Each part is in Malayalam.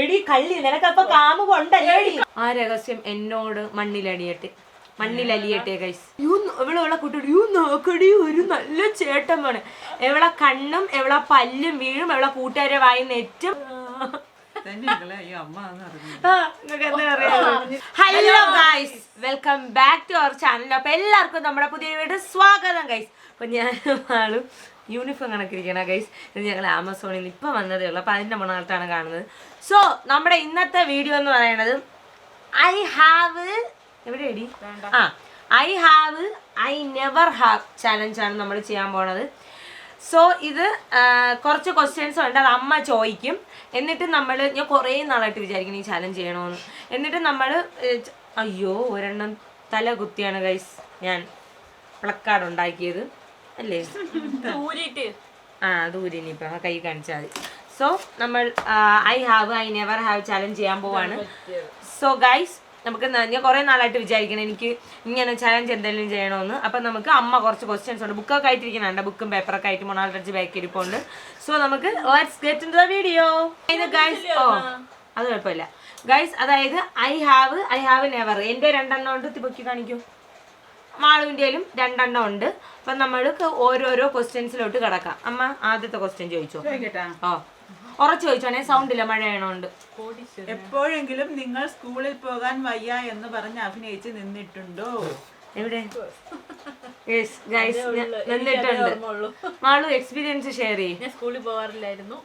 എടി കള്ളി നിനക്കപ്പൊ കാമ കൊണ്ടല്ലേ ആ രഹസ്യം എന്നോട് മണ്ണിലടിയട്ടെ. മണ്ണിലലിയട്ടെ ഗൈസ് യൂ ഇവളെ കുട്ടിയോട് യൂ നോക്കടി ഒരു നല്ല ചേട്ടൻ വേണം എവിടെ കണ്ണും എവിടെ പല്ലും വീഴും എവിടെ കൂട്ടുകാരെ വായി നെറ്റും. Hello guys welcome back to our channel അപ്പൊ എല്ലാവർക്കും നമ്മുടെ പുതിയ വീട് സ്വാഗതം ഗൈസ് അപ്പൊ ഞാൻ ആളും യൂണിഫോം കണക്കിരിക്കണ ഗൈസ് ഇത് ഞങ്ങൾ ആമസോണിൽ നിന്ന് ഇപ്പൊ വന്നതേ ഉള്ളൂ. അപ്പൊ അതിന്റെ മണാലത്താണ് കാണുന്നത്. സോ നമ്മുടെ ഇന്നത്തെ വീഡിയോ എന്ന് പറയുന്നത് ഐ ഹാവ് എവിടെയടി? ആ I have I never have ചാലഞ്ചാണ് ആണ് നമ്മൾ ചെയ്യാൻ പോണത്. സോ ഇത് കുറച്ച് ക്വസ്റ്റ്യൻസ് ഉണ്ട് അത് അമ്മ ചോദിക്കും. എന്നിട്ട് നമ്മൾ ഞാൻ കുറേ നാളായിട്ട് വിചാരിക്കുന്നു ഈ ചാലഞ്ച് ചെയ്യണമെന്ന് എന്നിട്ട് നമ്മൾ അയ്യോ ഒരെണ്ണം തല കുത്തിയാണ് ഗൈസ് ഞാൻ പ്ലക്കാർഡ് ഉണ്ടാക്കിയത്. അല്ലേ? ആ ദൂരി ഇനിയിപ്പോൾ കൈ കാണിച്ചാൽ മതി. സോ നമ്മൾ I have I never have challenge ചെയ്യാൻ പോവാണ്. സോ ഗൈസ് നമുക്ക് ഞാൻ കുറേ നാളായിട്ട് വിചാരിക്കണം എനിക്ക് ഇങ്ങനെ ചലഞ്ച് എന്തെങ്കിലും ചെയ്യണമെന്ന്. അപ്പം നമുക്ക് അമ്മ കുറച്ച് ക്വസ്റ്റ്യൻസ് ഉണ്ട്. ബുക്കൊക്കെ ആയിട്ടിരിക്കുന്നുണ്ട്. ബുക്കും പേപ്പറൊക്കെ ആയിട്ട് മൊണാൾട്ടച്ച് ബാക്കി ഇരിപ്പുണ്ട്. സോ നമുക്ക് let's get in the video guys ഓ അത് കുഴപ്പമില്ല. ഗൈസ് അതായത് I have I have never എന്റെ രണ്ടെണ്ണം ഉണ്ട്. തിപ്പൊക്കി കാണിക്കൂ. മാളുവിന്റെയിലും രണ്ടെണ്ണം ഉണ്ട്. അപ്പം നമ്മൾക്ക് ഓരോരോ ക്വസ്റ്റ്യൻസിലോട്ട് കിടക്കാം. അമ്മ ആദ്യത്തെ ക്വസ്റ്റ്യൻ ചോദിച്ചോ? ഓ ഉറച്ചു ചോദിച്ചോണേ സൗണ്ട് ഇല്ല മഴ എപ്പോഴെങ്കിലും നിങ്ങൾ സ്കൂളിൽ പോകാൻ വയ്യ എന്ന് പറഞ്ഞ് അഭിനയിച്ച് നിന്നിട്ടുണ്ടോ? എവിടെ? യെസ് ഗൈസ് നിന്നിട്ടുണ്ട് മാളു എക്സ്പീരിയൻസ് ഷെയർ ചെയ്യും. ഞാൻ സ്കൂളിൽ പോകാറില്ലായിരുന്നു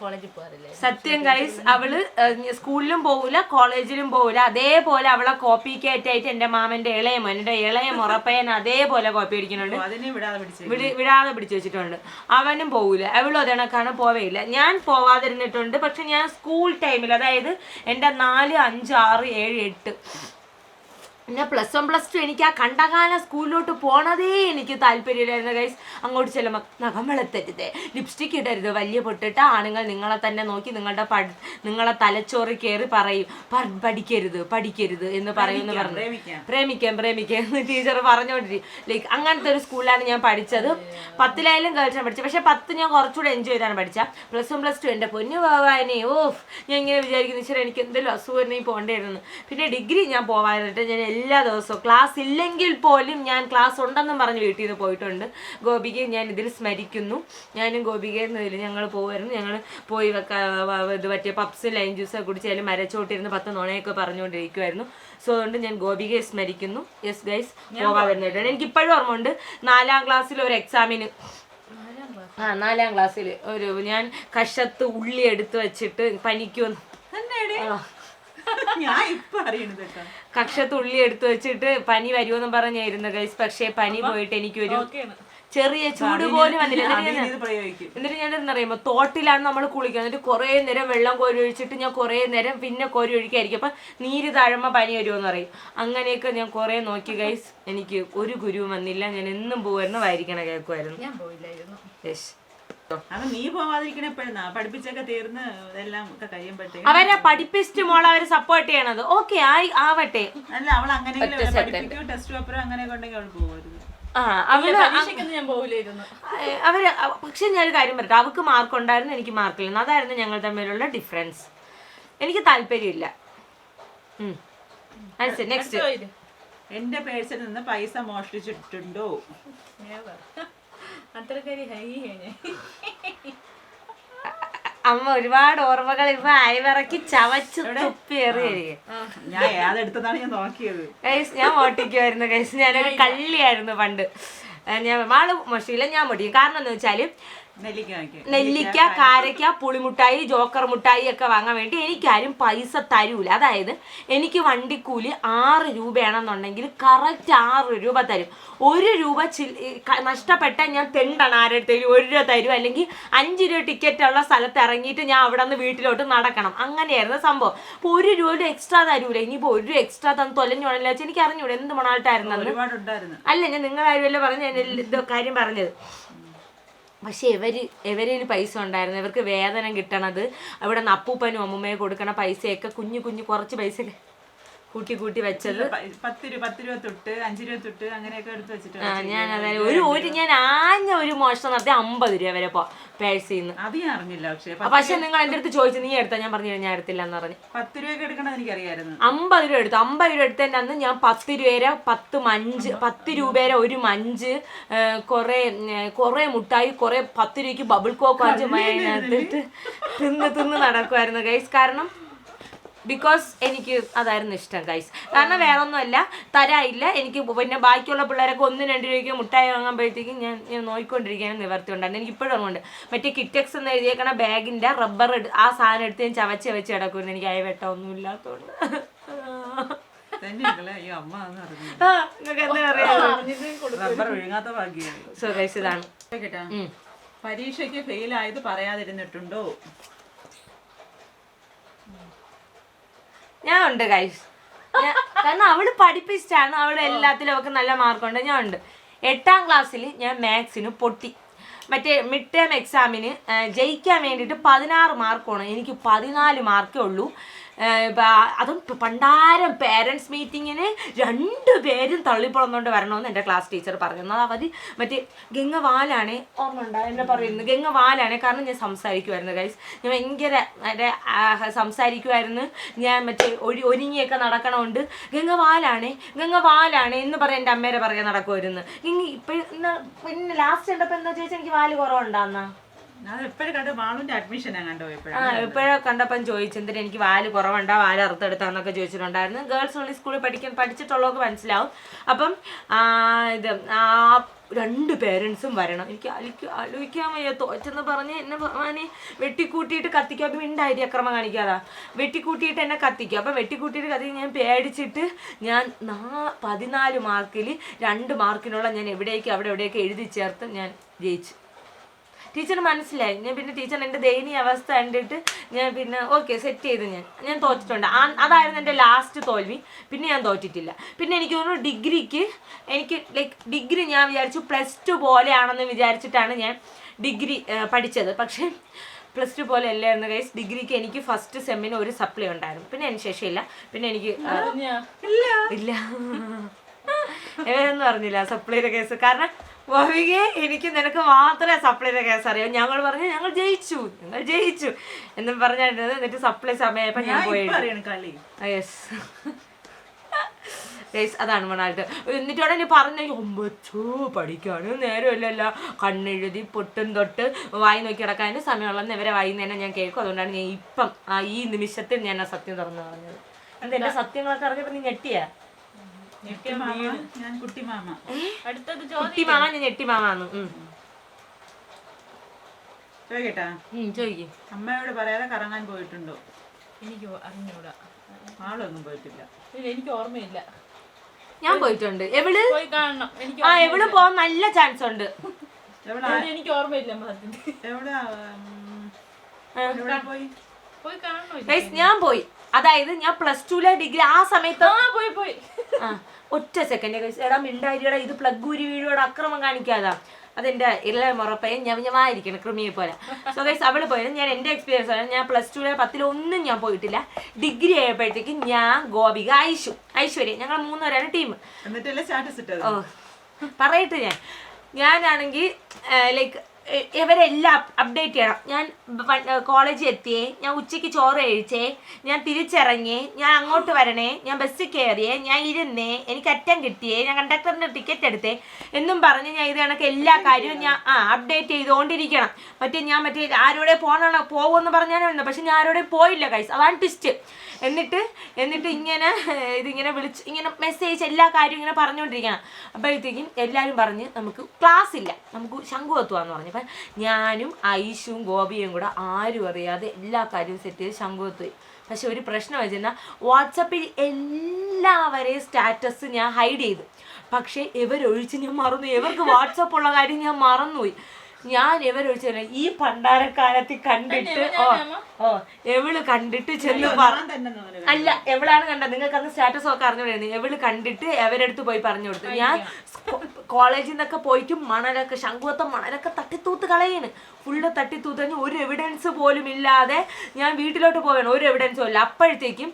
കോളേജിൽ പോകാറില്ലായിരുന്നു സത്യം ഗൈസ് അവൾ സ്കൂളിലും പോവില്ല കോളേജിലും പോവില്ല അതേപോലെ അവളെ കോപ്പി കേറ്റായിട്ട് എന്റെ മാമന്റെ ഇളയ മോൻ എന്റെ ഇളയ മുറപ്പയ്യൻ അതേപോലെ കോപ്പി അടിക്കുന്നുണ്ട്. അതിനെ വിടാതെ പിടിച്ച് വിടി വിടാതെ പിടിച്ചു വെച്ചിട്ടുണ്ട്. അവനും പോകൂല അവളും അതേണക്കാണ് പോവേയില്ല. ഞാൻ പോവാതിരുന്നിട്ടുണ്ട് പക്ഷെ ഞാൻ സ്കൂൾ ടൈമിൽ അതായത് എന്റെ നാല് അഞ്ച് ആറ് ഏഴ് എട്ട് പിന്നെ പ്ലസ് വൺ പ്ലസ് ടു എനിക്ക് ആ കണ്ടകാല സ്കൂളിലോട്ട് പോണതേ എനിക്ക് താല്പര്യമില്ലായിരുന്നു ഗൈസ് അങ്ങോട്ട് ചെല്ലുമ്പോൾ നഖം വെളുത്തരുത് ലിപ്സ്റ്റിക് ഇടരുത് വലിയ പൊട്ടിട്ട് ആണുങ്ങൾ നിങ്ങളെ തന്നെ നോക്കി നിങ്ങളുടെ പഠി നിങ്ങളെ തലച്ചോറ് കയറി പറയും. "പ- പഠിക്കരുത് പഠിക്കരുത് എന്ന് പറയുമെന്ന് പറഞ്ഞു. പ്രേമിക്കാം. പ്രേമിക്കാം എന്ന് ടീച്ചർ പറഞ്ഞുകൊണ്ടിരിക്കും ലൈക്ക് അങ്ങനത്തെ ഒരു സ്കൂളിലാണ് ഞാൻ പഠിച്ചത്. പത്തിലായാലും ഗേൾസാണ് പഠിച്ചത്. പക്ഷെ പത്ത് ഞാൻ കുറച്ചുകൂടെ എൻജോയ് ചെയ്താണ് പഠിച്ചത്. പ്ലസ് വൺ പ്ലസ് ടു എന്റെ പൊന്നു പോവാനേ ഓഫ് ഞാൻ ഇങ്ങനെ വിചാരിക്കുന്നു ഈശ്വര എനിക്ക് എന്തെങ്കിലും അസുഖം പോകേണ്ടിയിരുന്നു പിന്നെ ഡിഗ്രി ഞാൻ പോവാനായിട്ട് ഞാൻ എല്ലാ ദിവസവും. ക്ലാസ് ഇല്ലെങ്കിൽ പോലും ഞാൻ ക്ലാസ് ഉണ്ടെന്നും പറഞ്ഞ് വീട്ടിൽ നിന്ന് പോയിട്ടുണ്ട്. ഗോപികയെ ഞാൻ ഇതിൽ സ്മരിക്കുന്നു. ഞാനും ഗോപിക എന്നതിൽ ഞങ്ങൾ പോകുമായിരുന്നു ഞങ്ങൾ പോയി ഇത് പറ്റിയ പപ്സും ലൈം ജ്യൂസൊക്കെ കുടിച്ച് അതിൽ മരച്ചോട്ടിരുന്ന് പത്ത് നുണയൊക്കെ പറഞ്ഞുകൊണ്ടിരിക്കുമായിരുന്നു സോ അതുകൊണ്ട് ഞാൻ ഗോപികയെ സ്മരിക്കുന്നു. യെസ് ഗൈസ് പോകാതിരുന്നിട്ടുണ്ട് എനിക്ക് ഇപ്പോഴും ഓർമ്മയുണ്ട് നാലാം ക്ലാസ്സിൽ ഒരു എക്സാമിന് ആ നാലാം ക്ലാസ്സിൽ ഒരു ഞാൻ കഷത്ത് ഉള്ളി എടുത്ത് വെച്ചിട്ട് പനിക്കുമെന്ന്. ആ. ഞാൻ ഇപ്പൊ അറിയണത് കേട്ടോ. കക്ഷത്ത് ഉള്ളി എടുത്ത് വെച്ചിട്ട് പനി വരുമെന്നും പറഞ്ഞായിരുന്നു ഗൈസ് പക്ഷേ പനി പോയിട്ട് എനിക്കൊരു ചെറിയ ചൂട് പോലും വന്നില്ല. എന്നിട്ട് ഞാൻ- എന്നറിയുമ്പോ തോട്ടിലാണ് നമ്മൾ കുളിക്കുക. എന്നിട്ട് കുറെ നേരം വെള്ളം കോരി ഒഴിച്ചിട്ട് ഞാൻ കുറെ നേരം പിന്നെ കോരി ഒഴിക്കായിരിക്കും. അപ്പൊ നീര് താഴുമ്പോ പനി വരുമെന്ന് പറയും. അങ്ങനെയൊക്കെ ഞാൻ കുറെ നോക്കി ഗൈസ് എനിക്ക് ഒരു ഗുരുവും വന്നില്ല. ഞാൻ എന്നും പോകുമായിരുന്നു വായിരിക്കണ കേൾക്കുമായിരുന്നു ഞാൻ പോയില്ലായിരുന്നു. യെസ് അപ്പൊ നീ പോവാതിരിക്കണ പഠിപ്പിച്ചൊക്കെ തീർന്ന് ഇതെല്ലാം ഒക്കെ കഴിയുമ്പോഴത്തേക്ക് അവരെ പഠിപ്പിച്ചിട്ട് മോൾ അവരെ സപ്പോർട്ട് ചെയ്യണത്. ഓക്കെ ആയി ആവട്ടെ. അല്ല അവൾ അങ്ങനെയെങ്കിലും പഠിപ്പിക്കുകയോ ടെസ്റ്റ് പേപ്പറോ അങ്ങനെയൊക്കെ ഉണ്ടെങ്കിൽ അവൾ ആ അവൾ ഞാൻ പോകില്ലായിരുന്നു അവർ പക്ഷെ ഞാൻ ഒരു കാര്യം പറയട്ടെ. അവൾക്ക് മാർക്ക് ഉണ്ടായിരുന്നു എനിക്ക് മാർക്ക് മാർക്കില്ല അതായിരുന്നു ഞങ്ങൾ തമ്മിലുള്ള ഡിഫറൻസ് എനിക്ക് താല്പര്യമില്ല. നെക്സ്റ്റ് എന്റെ പേഴ്സിൽ നിന്ന് പൈസ മോഷ്ടിച്ചിട്ടുണ്ടോ? അമ്മ ഒരുപാട് ഓർമ്മകൾ ഇപ്പൊ അയവിറക്കി ചവച്ചു ഞാൻ ഏതെടുത്തതാണ് ഞാൻ നോക്കിയത്. ഗൈസ് ഞാൻ മോട്ടിക്കുമായിരുന്നു ഗൈസ് ഞാനൊരു കള്ളിയായിരുന്നു പണ്ട്. ഞാൻ മാൾ മോഷ്ടിക്കില്ല ഞാൻ മുടിയും. കാരണം എന്ന് വെച്ചാൽ നെല്ലിക്ക കാരക്ക പുളിമുട്ടായി ജോക്കർ മുട്ടായി ഒക്കെ വാങ്ങാൻ വേണ്ടി എനിക്കാരും പൈസ തരൂല. അതായത് എനിക്ക് വണ്ടിക്കൂലി ആറ് രൂപയാണെന്നുണ്ടെങ്കിൽ കറക്റ്റ് ആറ് രൂപ തരും. ഒരു രൂപ നഷ്ടപ്പെട്ട ഞാൻ തെണ്ടാണ് ആരുടെ ഒരു രൂപ തരും. അല്ലെങ്കിൽ അഞ്ച് രൂപ ടിക്കറ്റ് ഉള്ള സ്ഥലത്ത് ഇറങ്ങിയിട്ട് ഞാൻ അവിടെ നിന്ന് വീട്ടിലോട്ട് നടക്കണം. അങ്ങനെയായിരുന്നു സംഭവം. അപ്പോൾ ഒരു രൂപ എക്സ്ട്രാ തരൂല. ഇനിയിപ്പോൾ ഒരു എക്സ്ട്രാ തന്ന് തൊലഞ്ഞു വെച്ചാൽ എനിക്ക് അറിഞ്ഞൂടെ എന്ത് മണായിട്ടായിരുന്നു അല്ല ഞാൻ നിങ്ങളാരുമല്ലോ പറഞ്ഞു ഞാൻ ഇത് കാര്യം പറഞ്ഞത്. പക്ഷെ ഇവർ ഇവരിൽ പൈസ ഉണ്ടായിരുന്നു. ഇവർക്ക് വേതനം കിട്ടണത് അവിടെ നിന്ന് അപ്പൂപ്പനും അമ്മൂമ്മയും കൊടുക്കണ പൈസയൊക്കെ കുഞ്ഞു കുഞ്ഞു കുറച്ച് പൈസ കൂട്ടി കൂട്ടി വെച്ചത്. പത്ത് രൂപ പത്ത് രൂപ തൊട്ട് അഞ്ച് രൂപ തൊട്ട് അങ്ങനെയൊക്കെ എടുത്ത് വെച്ചിട്ട് ഞാൻ അതായത് ഒരു ഒരു ഞാൻ ആഞ്ഞ ഒരു മോഷണം നടത്തി അമ്പത് രൂപ വരെ പോ പേഴ്സിൽ നിന്ന് അത് ഞാൻ അറിഞ്ഞില്ല പക്ഷേ പക്ഷെ നിങ്ങൾ എന്റെ അടുത്ത് ചോദിച്ചു നീ എടുത്താ? ഞാൻ പറഞ്ഞു ഞാൻ എടുത്തില്ല എന്ന് പറഞ്ഞു. പത്ത് രൂപ എടുക്കണത് എനിക്കറിയായിരുന്നു. അമ്പത് രൂപ എടുത്തു. അമ്പത് രൂപ എടുത്തതിന്റെ അന്ന് ഞാൻ പത്ത് രൂപ പത്ത് മഞ്ച് പത്ത് രൂപയുടെ ഒരു മഞ്ച് കുറെ കുറെ മുട്ടായി കുറെ പത്ത് രൂപയ്ക്ക് ബബിൾ കോക്ക് അഞ്ച് അതിനകത്തിട്ട് തിന്ന് തിന്ന് നടക്കുമായിരുന്നു ഗൈസ് കാരണം ബിക്കോസ് എനിക്ക് അതായിരുന്നു ഇഷ്ടം ഗൈസ് കാരണം വേറെ ഒന്നുമല്ല തരായില്ല എനിക്ക് പിന്നെ ബാക്കിയുള്ള പിള്ളേരൊക്കെ ഒന്ന് രണ്ട് രൂപയ്ക്ക് മുട്ടായി വാങ്ങുമ്പോഴത്തേക്കും ഞാൻ നോയിക്കൊണ്ടിരിക്കാനും നോക്കിക്കൊണ്ടിരിക്കാനും നിവർത്തി ഉണ്ടായിരുന്നു എനിക്ക് ഇപ്പോഴും ഓർമ്മയുണ്ട് മറ്റേ കിറ്റക്സ് എന്ന് എഴുതിയേക്കണ ബാഗിന്റെ റബ്ബർ ആ സാധനം എടുത്ത് ഞാൻ ചവച്ച് വെച്ച് കിടക്കുമായിരുന്നു എനിക്ക് അയവെട്ട ഒന്നും ഇല്ലാത്തതുകൊണ്ട് സോ ഗൈസ് ഇതാണ്. പരീക്ഷയ്ക്ക് ഫെയിൽ ആയത് പറയാതിരുന്നിട്ടുണ്ടോ? ഞാൻ ഉണ്ട് ഗൈസ് കാരണം അവൾ പഠിപ്പിച്ചിട്ടാണ് അവൾ എല്ലാത്തിലും അവൾക്ക് നല്ല മാർക്കുണ്ട് ഞാൻ ഉണ്ട്. എട്ടാം ക്ലാസ്സിൽ ഞാൻ മാത്സിന് പൊട്ടി. മറ്റേ മിഡ് ടേം എക്സാമിന് ജയിക്കാൻ വേണ്ടിയിട്ട് പതിനാറ് മാർക്കാണ് എനിക്ക് പതിനാല് മാർക്കേ ഉള്ളൂ. അതും പണ്ടാരം പേരൻസ് മീറ്റിങ്ങിന് രണ്ട് പേരും തള്ളിപ്പുറന്നുകൊണ്ട് വരണമെന്ന് എന്റെ ക്ലാസ് ടീച്ചർ പറഞ്ഞു. എന്നാൽ അവർ മറ്റേ ഗംഗ വാലാണ് എന്നെ പറയുന്നത് ഗംഗ വാലാണ് കാരണം ഞാൻ സംസാരിക്കുമായിരുന്നു ഗൈസ് ഞാൻ ഭയങ്കര എന്റെ സംസാരിക്കുമായിരുന്നു ഞാൻ മറ്റേ ഒഴി ഒരുങ്ങിയൊക്കെ നടക്കണമുണ്ട് ഗംഗ വാലാണ് ഗംഗ വാലാണ് എന്ന് പറയാൻ എന്റെ അമ്മേരെ പറയാൻ നടക്കുമായിരുന്നു ഇനി ഇപ്പം പിന്നെ ലാസ്റ്റ് കണ്ടപ്പോൾ എന്താ ചോദിച്ചാൽ എനിക്ക് വാൽ കുറവുണ്ടാന്നാ? ഇപ്പോഴേ കണ്ടപ്പം ചോദിച്ചു എന്തിനാ എനിക്ക് വാൽ കുറവുണ്ടാ? വാൽ അറുത്തെടുത്താന്നൊക്കെ ചോദിച്ചിട്ടുണ്ടായിരുന്നു. ഗേൾസ് ഓൺലി സ്കൂളിൽ പഠിക്കാൻ പഠിച്ചിട്ടുള്ളവർക്ക് മനസ്സിലാവും. അപ്പം ഇത് ആ രണ്ട് പേരൻസും വരണം. എനിക്ക് അലിക്ക് ആലോചിക്കാൻ വയ്യ. തോറ്റെന്ന് പറഞ്ഞ് എന്നെ ഭഗവാനെ വെട്ടിക്കൂട്ടിയിട്ട് കത്തിക്കും. അപ്പം ഉണ്ടായി അക്രമം കാണിക്കാതാ. വെട്ടിക്കൂട്ടിയിട്ട് എന്നെ കത്തിക്കും. അപ്പം വെട്ടിക്കൂട്ടിയിട്ട് കത്തിക്കും ഞാൻ പേടിച്ചിട്ട് ഞാൻ നാ പതിനാല് മാർക്കിൽ രണ്ട് മാർക്കിനുള്ള ഞാൻ എവിടേക്ക് അവിടെ എവിടെയൊക്കെ എഴുതി ചേർത്ത് ഞാൻ ജയിച്ചു. ടീച്ചർ മനസ്സിലായി. ഞാൻ പിന്നെ ടീച്ചർ എന്റെ ദയനീയ അവസ്ഥ കണ്ടിട്ട് ഞാൻ പിന്നെ ഓക്കെ സെറ്റ് ചെയ്ത് ഞാൻ. ഞാൻ തോറ്റിട്ടുണ്ട്. അതായിരുന്നു എന്റെ ലാസ്റ്റ് തോൽവി. പിന്നെ ഞാൻ തോറ്റിട്ടില്ല. പിന്നെ എനിക്ക് തോന്നുന്നു ഡിഗ്രിക്ക് എനിക്ക് ലൈക്ക് ഡിഗ്രി ഞാൻ വിചാരിച്ചു പ്ലസ് ടു പോലെയാണെന്ന് വിചാരിച്ചിട്ടാണ് ഞാൻ ഡിഗ്രി പഠിച്ചത്. പക്ഷേ പ്ലസ് ടു പോലെ അല്ലായിരുന്നു ഗൈസ് ഡിഗ്രിക്ക് എനിക്ക് ഫസ്റ്റ് സെമ്മിന് ഒരു സപ്ലൈ ഉണ്ടായിരുന്നു. പിന്നെ അതിന് ശേഷം ഇല്ല. പിന്നെ എനിക്ക് ഇല്ല. ഇവരൊന്നും അറിഞ്ഞില്ല സപ്ലൈയുടെ കേസ് കാരണം വഹികെ എനിക്ക് നിനക്ക് മാത്രമേ സപ്ലൈയുടെ കേസ് അറിയാം. ഞങ്ങൾ പറഞ്ഞു ഞങ്ങൾ ജയിച്ചു ഞങ്ങൾ ജയിച്ചു എന്നും പറഞ്ഞിട്ട് എന്നിട്ട് സപ്ലൈ സമയപ്പോ ഞാൻ പോയി യെസ് അതാണ് മണാലിട്ട് എന്നിട്ട് ഉടനെ പറഞ്ഞു ഒമ്പച്ചോ പഠിക്കാണ് നേരമല്ലല്ല. കണ്ണെഴുതി പൊട്ടും തൊട്ട് വായി നോക്കി കിടക്കാനും സമയമുള്ളതെന്ന് ഇവരെ വൈകുന്നേരം ഞാൻ കേൾക്കും. അതുകൊണ്ടാണ് ഞാൻ ഇപ്പം ആ ഈ നിമിഷത്തിൽ ഞാൻ ആ സത്യം തുറന്നു പറഞ്ഞത്. എന്താ? എന്റെ സത്യങ്ങളൊക്കെ അറിഞ്ഞപ്പോ നീ ഞെട്ടിയാ? ഞാൻ കുട്ടി മാമ. അടുത്തത് ഞാൻ. ചോദിക്കട്ടാ? ചോദിക്ക്. അമ്മയോട് പറയാതെ കറങ്ങാൻ പോയിട്ടുണ്ടോ? എനിക്ക് അറിഞ്ഞൂടാ. ആളൊന്നും പോയിട്ടില്ല. എനിക്ക് ഓർമ്മയില്ല. ഞാൻ പോയിട്ടുണ്ട്. എവിൾ? പോയി കാണണം. എനിക്ക് ആ എവിളും പോവാൻ നല്ല ചാൻസ് ഉണ്ട്. എനിക്ക് ഓർമ്മയില്ല എവിടെ? പോയി? പോയി കാണണോ? ഞാൻ പോയി. അതായത് ഞാൻ പ്ലസ് ടുലെ ഡിഗ്രി ആ സമയത്ത് ആ പോയി പോയി. ആ ഒറ്റ സെക്കൻഡ് കഴിച്ച് എടാ മിണ്ടായിരിയുടെ ഇത് പ്ലഗ് ഊരി വീഴോടെ അക്രമം കാണിക്കാതാ. അതെന്റെ എല്ലാ മുറപ്പയും ഞവഞ്ഞമായിരിക്കണം കൃമിയെ പോലെ. സോ ഗൈസ് അവൾ പോയത് ഞാൻ എന്റെ എക്സ്പീരിയൻസ് ആണ്. ഞാൻ പ്ലസ് ടുവിലെ പത്തിലൊന്നും ഞാൻ പോയിട്ടില്ല. ഡിഗ്രി ആയപ്പോഴത്തേക്ക് ഞാൻ ഗോപിക ഐശു ഐശ്വര്യ ഞങ്ങൾ മൂന്നുപേരാണ് ടീം എന്നിട്ടല്ലേ സ്റ്റാറ്റസ് ഇട്ടത്? ഓ പറയട്ടെ ഞാൻ. ഞാനാണെങ്കിൽ ലൈക്ക് ഇവരെല്ലാം അപ്ഡേറ്റ് ചെയ്യണം. ഞാൻ കോളേജിൽ എത്തിയേ ഞാൻ ഉച്ചയ്ക്ക് ചോറ് കഴിച്ചേ ഞാൻ തിരിച്ചിറങ്ങിയേ ഞാൻ അങ്ങോട്ട് വരണേ ഞാൻ ബസ്സിൽ കയറിയേ ഞാൻ ഇരുന്നേ എനിക്ക് അറ്റം കിട്ടിയേ ഞാൻ കണ്ടക്ടറിന്റെ ടിക്കറ്റ് എടുത്തേ എന്നും പറഞ്ഞ് ഞാൻ ഇത് കണക്ക് എല്ലാ കാര്യവും ഞാൻ ആ അപ്ഡേറ്റ് ചെയ്തുകൊണ്ടിരിക്കണം മറ്റേ ഞാൻ മറ്റേ ആരോടെ പോകണോ പോകുമെന്ന് പറഞ്ഞാലും പക്ഷെ ഞാൻ ആരോടെ പോയില്ല കൈസ് അതാണ് ട്വിസ്റ്റ് എന്നിട്ട് എന്നിട്ട് ഇങ്ങനെ ഇതിങ്ങനെ വിളിച്ച് ഇങ്ങനെ മെസ്സേജ് എല്ലാ കാര്യവും ഇങ്ങനെ പറഞ്ഞുകൊണ്ടിരിക്കണം അപ്പോഴത്തേക്കും എല്ലാവരും പറഞ്ഞ് നമുക്ക് ക്ലാസ് ഇല്ല. നമുക്ക് ശംഖുവത്തുവാന്ന് പറഞ്ഞു. അപ്പം ഞാനും ഐഷും ഗോപിയും കൂടെ ആരും അറിയാതെ എല്ലാ കാര്യവും സെറ്റ് ചെയ്ത് ശംഖുവത്ത് പോയി. പക്ഷെ ഒരു പ്രശ്നം വെച്ചെന്നാൽ വാട്സപ്പിൽ എല്ലാവരെയും സ്റ്റാറ്റസ് ഞാൻ ഹൈഡ് ചെയ്തു. പക്ഷേ ഇവരൊഴിച്ച് ഞാൻ മറന്നു. ഇവർക്ക് വാട്സപ്പ് ഉള്ള കാര്യം ഞാൻ മറന്നുപോയി. ഞാൻ ഇവരൊഴിച്ചു ഈ പണ്ടാരക്കാലത്ത് കണ്ടിട്ട് ഓ ഓ എവൾ കണ്ടിട്ട് ചെന്ന് അല്ല എവളാണ് കണ്ടത്? നിങ്ങൾക്ക് അന്ന് സ്റ്റാറ്റസ് ഒക്കെ അറിഞ്ഞു എവൾ കണ്ടിട്ട് എവരടുത്ത് പോയി പറഞ്ഞു കൊടുത്തു. ഞാൻ കോളേജിൽ നിന്നൊക്കെ പോയിട്ട് മണലൊക്കെ ശംഖുവത്തം മണലൊക്കെ തട്ടിത്തൂത്ത് കളയാണ്. ഫുള്ള് തട്ടിത്തൂത്ത് കഴിഞ്ഞ് ഒരു എവിഡൻസ് പോലും ഇല്ലാതെ ഞാൻ വീട്ടിലോട്ട് പോവാണ്. ഒരു എവിഡൻസും ഇല്ല. അപ്പോഴത്തേക്കും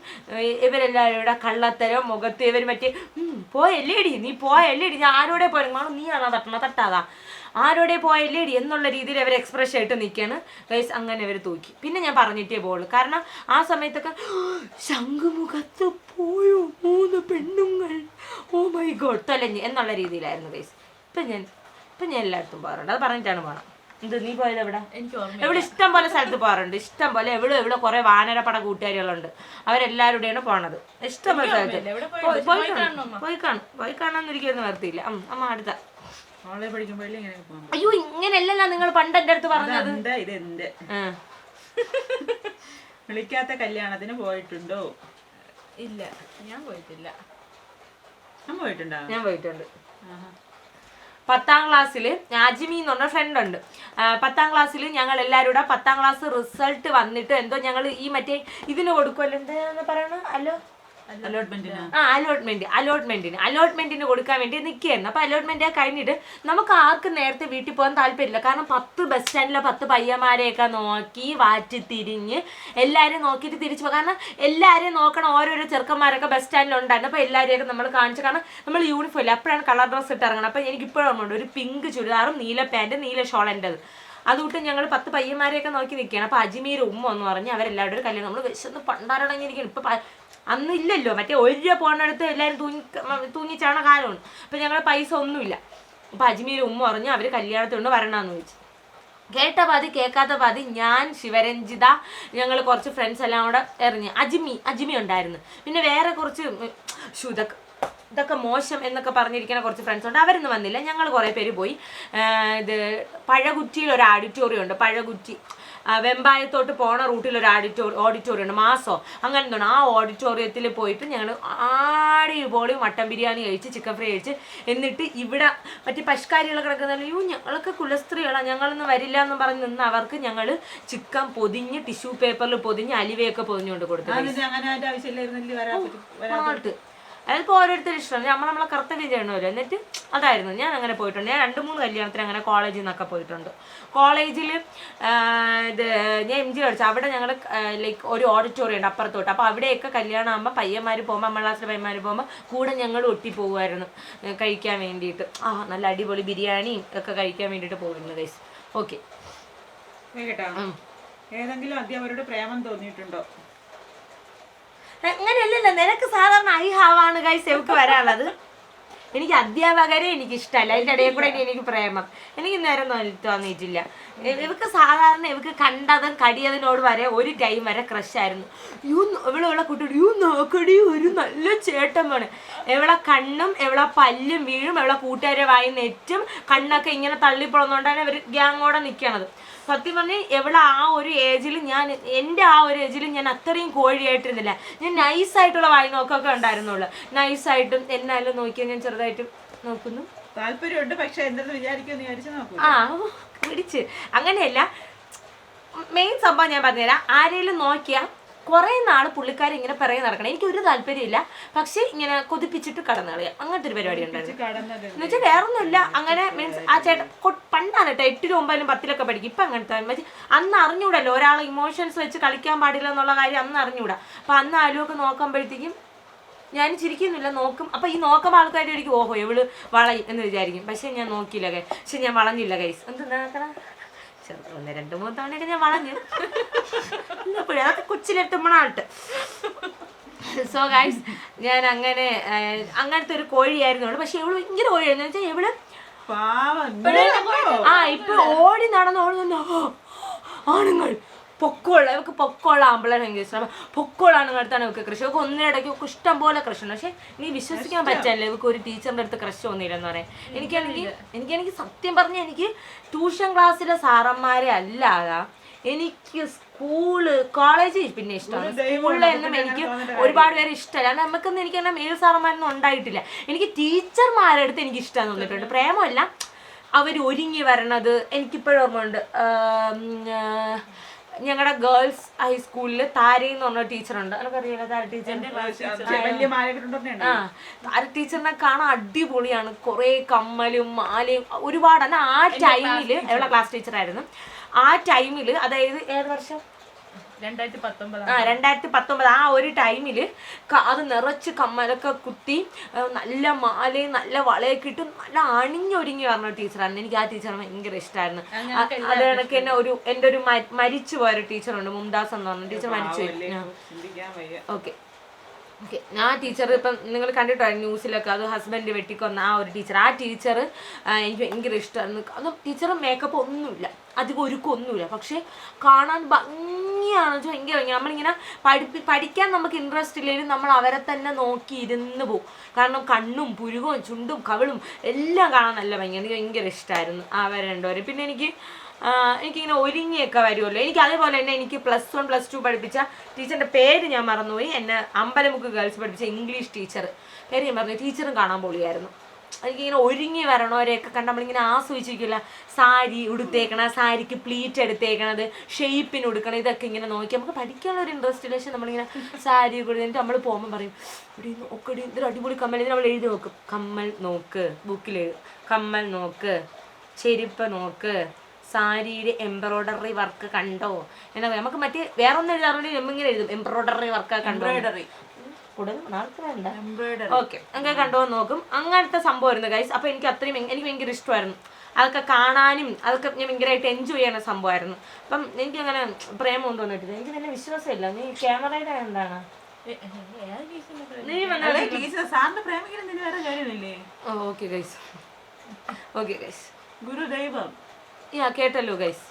ഇവരെല്ലാവരും ഇവിടെ കള്ളത്തരം മുഖത്ത് ഇവർ മറ്റേ "ഉം, പോയല്ലേടി നീ പോയല്ലേടി ഞാൻ ആരോടെ പോയാലും? നീ ആണോ തട്ടണ തട്ടാതാ. ആരോടെ പോയല്ലേ എന്നുള്ള രീതിയിൽ അവർ എക്സ്പ്രഷൻ ആയിട്ട് നിൽക്കുകയാണ് ഗൈസ് അങ്ങനെ അവർ തൂക്കി. പിന്നെ ഞാൻ പറഞ്ഞിട്ടേ പോകുള്ളൂ കാരണം ആ സമയത്തൊക്കെ ശംഖുമുഖത്ത് പോയോ? മൂന്ന് പെണ്ണുങ്ങൾ. ഓ മൈ ഗോഡ് തൊലഞ്ഞ്. എന്നുള്ള രീതിയിലായിരുന്നു ഗൈസ് ഇപ്പം ഞാൻ ഇപ്പം ഞാൻ എല്ലായിടത്തും പോകാറുണ്ട്. അത് പറഞ്ഞിട്ടാണ് പോകണം എന്ത് നീ പോയത് എവിടെ? എവിടെ ഇഷ്ടം പോലെ സ്ഥലത്ത് പോകാറുണ്ട്. ഇഷ്ടം പോലെ എവിടെ എവിടെ കുറെ വാനരപ്പട കൂട്ടുകാരികളുണ്ട്. അവരെല്ലാവരുടെയാണ് പോണത്. ഇഷ്ടം പോലെ സ്ഥലത്ത്. പോയി? കാണും പോയി കാണാൻ പോയി കാണാന്നിരിക്കുന്നു നിർത്തിയില്ല അമ്മ അടുത്ത. കോളേജ് പഠിക്കുമ്പോഴേ ഇങ്ങനെ പോകാൻ അയ്യോ ഇങ്ങനെയല്ലല്ലോ നിങ്ങൾ പണ്ട് എന്റെ അടുത്ത് പറഞ്ഞത്. അതെന്റെ ഇതെന്റെ ആ. വിളിക്കാത്ത കല്യാണത്തിന് പോയിട്ടുണ്ടോ? ഇല്ല ഞാൻ പോയിട്ടില്ല. ഞാൻ പോയിട്ടുണ്ടോ? ഞാൻ പോയിട്ടുണ്ട്. ആഹാ. പത്താം ക്ലാസ്സിൽ ആജിമി എന്ന് പറഞ്ഞ ഫ്രണ്ട് ഉണ്ട്. ആ, പത്താം ക്ലാസ്സിൽ ഞങ്ങൾ എല്ലാവരും കൂടെ പത്താം ക്ലാസ് റിസൾട്ട് വന്നിട്ട് എന്തോ ഞങ്ങൾ ഈ മറ്റേ ഇതിന് കൊടുക്കുമല്ലോ എന്താ പറയണ അല്ലോ? ആ അലോട്ട്മെന്റ് അലോട്ട്മെന്റിന് അലോട്ട്മെന്റിന് കൊടുക്കാൻ വേണ്ടി നിൽക്കുകയായിരുന്നു. അപ്പൊ അലോട്ട്മെന്റ് കഴിഞ്ഞിട്ട് നമുക്ക് ആർക്കും നേരത്തെ വീട്ടിൽ പോകാൻ താല്പര്യമില്ല. കാരണം പത്ത് ബസ് സ്റ്റാൻഡിലെ പത്ത് പയ്യന്മാരെയൊക്കെ നോക്കി വാറ്റി തിരിഞ്ഞ് എല്ലാവരും നോക്കിയിട്ട് തിരിച്ചു പോകും. കാരണം എല്ലാവരെയും നോക്കണം ഓരോരോ ചെറുക്കന്മാരൊക്കെ ബസ് സ്റ്റാൻഡിൽ ഉണ്ടായിരുന്നു അപ്പോൾ എല്ലാവരെയൊക്കെ നമ്മൾ കാണിച്ചു കാരണം നമ്മൾ യൂണിഫോം ഇല്ല അപ്പോഴാണ് കളർ ഡ്രസ്സ് ഇട്ട് ഇറങ്ങണം അപ്പോൾ എനിക്ക് ഇപ്പോഴും ഉണ്ട്. ഒരു പിങ്ക് ചുരിദാറും നീല പാന്റ് നീല ഷോൾ എന്റെത് അതുകൊണ്ട് ഞങ്ങൾ പത്ത് പയ്യന്മാരെയൊക്കെ നോക്കി നിൽക്കുകയാണ്. അപ്പോൾ അജ്മീർ ഉമ്മ എന്ന് പറഞ്ഞ് അവരെല്ലാവരും ഒരു കല്യാണം. നമ്മൾ വിശന്ന് പണ്ടാരടങ്ങിയിരിക്കണം ഇപ്പം അന്ന് ഇല്ലല്ലോ മറ്റേ ഒരു രൂപ പോകണടുത്ത് എല്ലാവരും തൂങ്ങി തൂങ്ങിച്ചാണ കാലമാണ് അപ്പം ഞങ്ങൾ പൈസ ഒന്നുമില്ല. അപ്പം അജ്മീർ ഉമ്മ പറഞ്ഞു അവർ കല്യാണത്തിനോട് വരണമെന്ന് ചോദിച്ചു. കേട്ട പാതി കേൾക്കാത്ത പാതി ഞാൻ ശിവരഞ്ജിത ഞങ്ങൾ കുറച്ച് ഫ്രണ്ട്സ് എല്ലാം കൂടെ എറിഞ്ഞ് അജ്മി അജ്മി ഉണ്ടായിരുന്നു. പിന്നെ വേറെ കുറച്ച് ശുതക് ഇതൊക്കെ മോശം എന്നൊക്കെ പറഞ്ഞിരിക്കുന്ന കുറച്ച് ഫ്രണ്ട്സ് ഉണ്ട്. അവരൊന്നും വന്നില്ല. ഞങ്ങൾ കുറേ പേര് പോയി. ഇത് പഴകുറ്റിയിൽ ഒരു ഓഡിറ്റോറിയം ഉണ്ട്. പഴകുറ്റി വെമ്പായത്തോട്ട് പോണ റൂട്ടിൽ ഒരു ഓഡിറ്റോറിയം ഓഡിറ്റോറിയം ഉണ്ട് മാസോ. അങ്ങനെ എന്താണ് ആ ഓഡിറ്റോറിയത്തിൽ പോയിട്ട് ഞങ്ങൾ ആടി പോളി മട്ടൻ ബിരിയാണി കഴിച്ച് ചിക്കൻ ഫ്രൈ കഴിച്ച് എന്നിട്ട് ഇവിടെ മറ്റേ പശുക്കാരികളൊക്കെ കിടക്കുന്ന അയ്യോ ഞങ്ങളൊക്കെ കുലസ്ത്രീകളാണ് ഞങ്ങളൊന്നും വരില്ല എന്ന് പറഞ്ഞ് നിന്ന് അവർക്ക് ഞങ്ങൾ ചിക്കൻ പൊതിഞ്ഞ് ടിഷ്യൂ പേപ്പറിൽ പൊതിഞ്ഞ് അലിവയൊക്കെ പൊതിഞ്ഞുകൊണ്ട് കൊടുത്തു ഇഷ്ടം. അതിപ്പോൾ ഓരോരുത്തർ ഇഷ്ടമാണ് നമ്മൾ നമ്മളെ കർത്തവ്യം ചെയ്യണമല്ലോ എന്നിട്ട് അതായിരുന്നു. ഞാൻ അങ്ങനെ പോയിട്ടുണ്ട്. ഞാൻ രണ്ട് മൂന്ന് കല്യാണത്തിന് അങ്ങനെ കോളേജിൽ നിന്നൊക്കെ പോയിട്ടുണ്ട്. കോളേജിൽ ഇത് ഞാൻ എം ജി പഠിച്ചു. അവിടെ ഞങ്ങൾ ലൈക്ക് ഒരു ഓഡിറ്റോറിയം ഉണ്ട് അപ്പുറത്തോട്ട്. അപ്പോൾ അവിടെയൊക്കെ കല്യാണം ആകുമ്പോൾ പയ്യന്മാർ പോകുമ്പോൾ അമ്മ ക്ലാസ്സിലെ പയ്യന്മാർ പോകുമ്പോൾ കൂടെ ഞങ്ങൾ ഒട്ടി പോകുമായിരുന്നു കഴിക്കാൻ വേണ്ടിയിട്ട്. ആ നല്ല അടിപൊളി ബിരിയാണിയും ഒക്കെ കഴിക്കാൻ വേണ്ടിയിട്ട് പോയിരുന്നു ഗൈസ് ഓക്കെ ഏതെങ്കിലും അധ്യാപകരുടെ പ്രേമം തോന്നിയിട്ടുണ്ടോ? അങ്ങനെയല്ലല്ലോ. നിനക്ക് സാധാരണ ഐ ഹാവാണ് ഗൈസ് എവക്ക് വരാനുള്ളത്. എനിക്ക് അധ്യാപകരെ എനിക്ക് ഇഷ്ടമല്ല അതിന്റെ ഇടയിൽ കൂടെ എനിക്ക് പ്രേമം. എനിക്ക് നേരം തോന്നി- തോന്നിയിട്ടില്ല. ഇ- ഇവക്ക് സാധാരണ ഇവക്ക് കണ്ടതും കടിയതിനോട് വരെ ഒരു ടൈം വരെ ക്രഷായിരുന്നു യൂ ഇവളെ ഇവളെ കുട്ടിയോട് യൂ നോക്കടി ഒരു നല്ല ചേട്ടമാണ്. വേണം എവളെ കണ്ണും എവളെ പല്ലും വീഴും എവളെ കൂട്ടുകാരെ വായി നെറ്റും കണ്ണൊക്കെ ഇങ്ങനെ തള്ളിപ്പോളന്നുകൊണ്ടാണ് ഇവർ ഗ്യാങ്ങോടെ നിൽക്കണത് സത്യം പറഞ്ഞാൽ എവിടെ ആ ഒരു ഏജിൽ ഞാൻ എന്റെ ആ ഒരു ഏജിൽ ഞാൻ അത്രയും കോഴിയായിട്ടിരുന്നില്ല. ഞാൻ നൈസായിട്ടുള്ള വായി നോക്കൊക്കെ ഉണ്ടായിരുന്നുള്ളൂ. നൈസായിട്ടും എന്നാലും നോക്കിയാൽ ഞാൻ ചെറുതായിട്ട് നോക്കുന്നു. താല്പര്യമുണ്ട് പക്ഷെ എന്തെന്ന് വിചാരിക്കുമെന്ന് വിചാരിച്ചു നോക്കൂ. ആ പിടിച്ച്. അങ്ങനെയല്ല മെയിൻ സംഭവം ഞാൻ പറഞ്ഞുതരാം. ആരെങ്കിലും നോക്കിയാൽ കുറേ നാൾ പുള്ളിക്കാരി ഇങ്ങനെ പിറകെ നടക്കണം. എനിക്ക് ഒരു താല്പര്യമില്ല. പക്ഷേ ഇങ്ങനെ കൊതിപ്പിച്ചിട്ട് കടന്നു കളയാം അങ്ങനത്തെ ഒരു പരിപാടി ഉണ്ടായിരുന്നു. എന്ന് വെച്ചാൽ വേറൊന്നുമില്ല. അങ്ങനെ മീൻസ് ആ ചേട്ടൻ പണ്ടാണ് കേട്ടോ എട്ടിലും ഒമ്പതിലും പത്തിലൊക്കെ പഠിക്കും. ഇപ്പം അങ്ങനത്തെ അന്ന് അറിഞ്ഞൂടല്ലോ ഒരാൾ ഇമോഷൻസ് വെച്ച് കളിക്കാൻ പാടില്ല എന്നുള്ള കാര്യം അന്ന് അറിഞ്ഞൂടാ. അപ്പം അന്ന് ആലുമൊക്കെ നോക്കുമ്പോഴത്തേക്കും ഞാൻ ചിരിക്കുന്നില്ല നോക്കും. അപ്പം ഈ നോക്കുമ്പോൾ ആൾക്കാർ എനിക്ക് ഓഹോ എവൾ വളയും എന്ന് വിചാരിക്കും. പക്ഷേ ഞാൻ നോക്കിയില്ല കൈ പക്ഷെ ഞാൻ വളഞ്ഞില്ല കൈസ് എന്താ ഒന്ന് രണ്ട് മൂന്ന് തവണയൊക്കെ ഞാൻ വളഞ്ഞു. അതൊക്കെ കൊച്ചിലെത്തുമ്പോഴാട്ട് സോ ഗൈസ് ഞാൻ അങ്ങനെ അങ്ങനത്തെ ഒരു കോഴിയായിരുന്നു പക്ഷെ ഇവൾ ഭയങ്കര കോഴിയായിരുന്നു. വെച്ചാൽ ഇങ്ങനെയാണോ? ആ ഇപ്പൊ ഓടി നടന്ന് ഓടി ആണുങ്ങൾ പൊക്കോള. അവൾക്ക് പൊക്കമുള്ള ആമ്പിളെ ഭയങ്കര ഇഷ്ടം. പൊക്കോള ആണുങ്ങളടുത്താണ് അവൾക്ക് കൃഷി അവൾക്ക് ഒന്നിനിടയ്ക്ക് അവൾക്ക് ഇഷ്ടം പോലെ കൃഷി ഉണ്ട്. പക്ഷെ നീ വിശ്വസിക്കാൻ പറ്റില്ല. ഇവർക്ക് ഒരു ടീച്ചറിന്റെ അടുത്ത് കൃഷി തോന്നിയില്ലെന്ന് പറയാം. എനിക്കാണെങ്കിൽ എനിക്കാണെങ്കിൽ സത്യം പറഞ്ഞ എനിക്ക് ട്യൂഷൻ ക്ലാസ്സിലെ സാറന്മാരെ അല്ലാതെ എനിക്ക് സ്കൂൾ കോളേജ് പിന്നെ ഇഷ്ടമാണ്. സ്കൂളിലൊന്നും എനിക്ക് ഒരുപാട് പേര് ഇഷ്ടമല്ല കാരണം നമുക്കൊന്നും എനിക്ക് തന്നെ മേൽ സാറന്മാരൊന്നും ഉണ്ടായിട്ടില്ല. എനിക്ക് ടീച്ചർമാരുടെ അടുത്ത് എനിക്ക് ഇഷ്ടം തോന്നിയിട്ടുണ്ട്. പ്രേമമല്ല. അവർ ഒരുങ്ങി വരണത് എനിക്കിപ്പോഴും ഓർമ്മയുണ്ട്. ഞങ്ങളുടെ ഗേൾസ് ഹൈസ്കൂളിൽ താരി എന്ന് പറഞ്ഞ ടീച്ചറുണ്ട് എനിക്കറിയില്ല താര ടീച്ചറിന്റെ ആ. താര ടീച്ചറിനെ കാണാൻ അടിപൊളിയാണ്. കുറേ കമ്മലും മാലയും ഒരുപാട് ആ ടൈമിൽ എവിടെ ക്ലാസ് ടീച്ചറായിരുന്നു ആ ടൈമിൽ അതായത് ഏത് വർഷം? ആ രണ്ടായിരത്തി പത്തൊമ്പത് ആ ഒരു ടൈമിൽ അത് നിറച്ച് കമ്മലൊക്കെ കുത്തി നല്ല മാലയും നല്ല വളയൊക്കെ ഇട്ട് നല്ല അണിഞ്ഞൊരുങ്ങി പറഞ്ഞ ടീച്ചറാണ് എനിക്ക് ആ ടീച്ചർ ഭയങ്കര ഇഷ്ടമായിരുന്നു അത് കണക്ക് തന്നെ ഒരു എന്റെ ഒരു മരിച്ചു പോയൊരു ടീച്ചറുണ്ട് മുംതാസ് എന്ന് പറഞ്ഞ ടീച്ചർ മരിച്ചു ഓക്കെ. ഓക്കെ. ആ ടീച്ചർ ഇപ്പം നിങ്ങൾ കണ്ടിട്ടോ ന്യൂസിലൊക്കെ അത് ഹസ്ബൻഡ് വെട്ടിക്കൊന്ന ആ ഒരു ടീച്ചർ. ആ ടീച്ചർ എനിക്ക് ഭയങ്കര ഇഷ്ടമായിരുന്നു അത് ടീച്ചർ മേക്കപ്പ് ഒന്നുമില്ല. അധികം ഒരുക്കൊന്നുമില്ല. പക്ഷേ കാണാൻ ഭംഗിയാണ് വെച്ചാൽ ഭയങ്കര ഭംഗി നമ്മളിങ്ങനെ പഠിപ്പി പഠിക്കാൻ നമുക്ക് ഇൻട്രസ്റ്റ് ഇല്ലെങ്കിലും നമ്മൾ അവരെ തന്നെ നോക്കി ഇരുന്ന് പോകും കാരണം കണ്ണും പുരുകവും ചുണ്ടും കവിളും എല്ലാം കാണാൻ നല്ല ഭംഗിയാണ് എനിക്ക് ഭയങ്കര ഇഷ്ടമായിരുന്നു അവരെ രണ്ടുപേരും പിന്നെ എനിക്ക് എനിക്കിങ്ങനെ ഒരുങ്ങിയൊക്കെ വരുമല്ലോ. എനിക്ക് അതേപോലെ തന്നെ എനിക്ക് പ്ലസ് വൺ പ്ലസ് ടു പഠിപ്പിച്ച ടീച്ചറിന്റെ പേര് ഞാൻ മറന്നുപോയി. എന്നെ അമ്പലമുക്ക് ഗേൾസ് പഠിപ്പിച്ച ഇംഗ്ലീഷ് ടീച്ചർ പേര് ഞാൻ പറഞ്ഞു ടീച്ചറും കാണാൻ പൊളിയായിരുന്നു. എനിക്കിങ്ങനെ ഒരുങ്ങി വരണവരെയൊക്കെ കണ്ട് നമ്മളിങ്ങനെ ആസ്വദിച്ചിരിക്കില്ല സാരി ഉടുത്തേക്കണ സാരിക്ക് പ്ലീറ്റ് എടുത്തേക്കണത് ഷെയ്പ്പിന് ഉടുക്കണം ഇതൊക്കെ ഇങ്ങനെ നോക്കി. നമുക്ക് പഠിക്കാനുള്ള ഒരു ഇൻട്രസ്റ്റ് ഇല്ല. പക്ഷെ നമ്മളിങ്ങനെ സാരി കൊടുത്തിട്ട് നമ്മൾ പോകുമ്പോൾ പറയും ഇവിടെ ഒക്കെ ഇതൊരു അടിപൊളി കമ്മൽ. നമ്മൾ എഴുതി നോക്കും. കമ്മൽ നോക്ക്. ബുക്കിൽ കമ്മൽ നോക്ക്. ചെരുപ്പ് നോക്ക്. സാരിയുടെ എംബ്രോയിഡറി വർക്ക് കണ്ടോ? എന്നാ നമുക്ക് മറ്റേ വേറെ ഒന്നും എഴുതാറുണ്ടെങ്കിൽ നമ്മിങ്ങനെ എഴുതും. എംബ്രോയിഡറി വർക്ക് കണ്ടോ? എംബ്രോയിഡറി കൂടുതൽ എംബ്രോയിഡറി ഓക്കെ അങ്ങനെ കണ്ടോ നോക്കും. അങ്ങനത്തെ സംഭവമായിരുന്നു ഗൈസ് അപ്പൊ എനിക്ക് അത്രയും എനിക്ക് ഭയങ്കര ഇഷ്ടമായിരുന്നു. അതൊക്കെ കാണാനും അതൊക്കെ ഞാൻ ഭയങ്കരമായിട്ട് എൻജോയ് ചെയ്യുന്ന സംഭവമായിരുന്നു. അപ്പം എനിക്ക് അങ്ങനെ പ്രേമം തോന്നിയിട്ടില്ല എനിക്ക് നിന്നെ വിശ്വാസമില്ല. നീ ക്യാമറയുടെ എന്താണ്? ഓക്കെ ഗൈസ് ഓക്കെ ഗൈസ് ഗുരുദൈവം. യാ കേട്ടല്ലോ ഗൈസ്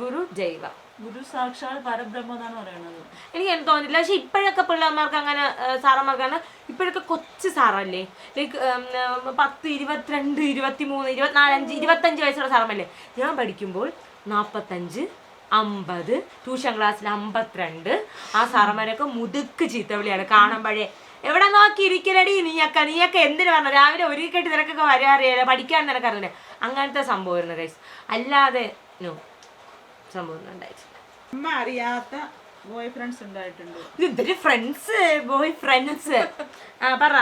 ഗുരു ജൈവ എനിക്ക് എന്ത് തോന്നില്ല പക്ഷെ ഇപ്പോഴൊക്കെ പിള്ളേർമാർക്ക് അങ്ങനെ സാറന്മാർക്ക് അങ്ങനെ ഇപ്പോഴൊക്കെ കൊച്ചു സാറല്ലേ? ലൈക്ക് പത്ത് ഇരുപത്തിരണ്ട് ഇരുപത്തി മൂന്ന് ഇരുപത്തിനാല് അഞ്ച് ഇരുപത്തഞ്ച് വയസ്സുള്ള സാറമ്മല്ലേ? ഞാൻ പഠിക്കുമ്പോൾ നാൽപ്പത്തഞ്ച് അമ്പത് ട്യൂഷൻ ക്ലാസ്സിൽ അമ്പത്തിരണ്ട്. ആ സാറന്മാരൊക്കെ മുതുക്ക് ചീത്തവിളിയാണ് കാണുമ്പോഴേ എവിടെ നോക്കി ഇരിക്കലടി നീയൊക്കെ? നീയൊക്കെ എന്തിനു പറഞ്ഞു രാവിലെ ഒരു കെട്ടി നിനക്കൊക്കെ വരാറിയാലോ? പഠിക്കാൻ നിനക്കറിയില്ല അങ്ങനത്തെ സംഭവമായിരുന്നു ഗൈസ് അല്ലാതെ നോ സംഭവം ഒന്നും ഉണ്ടായിട്ടില്ല അമ്മ അറിയാത്ത ബോയ് ഫ്രണ്ട്സ് ഉണ്ടായിട്ടുണ്ട്. ഇതൊരു ഫ്രണ്ട്സ് ബോയ് ഫ്രണ്ട്സ് ആ പറ.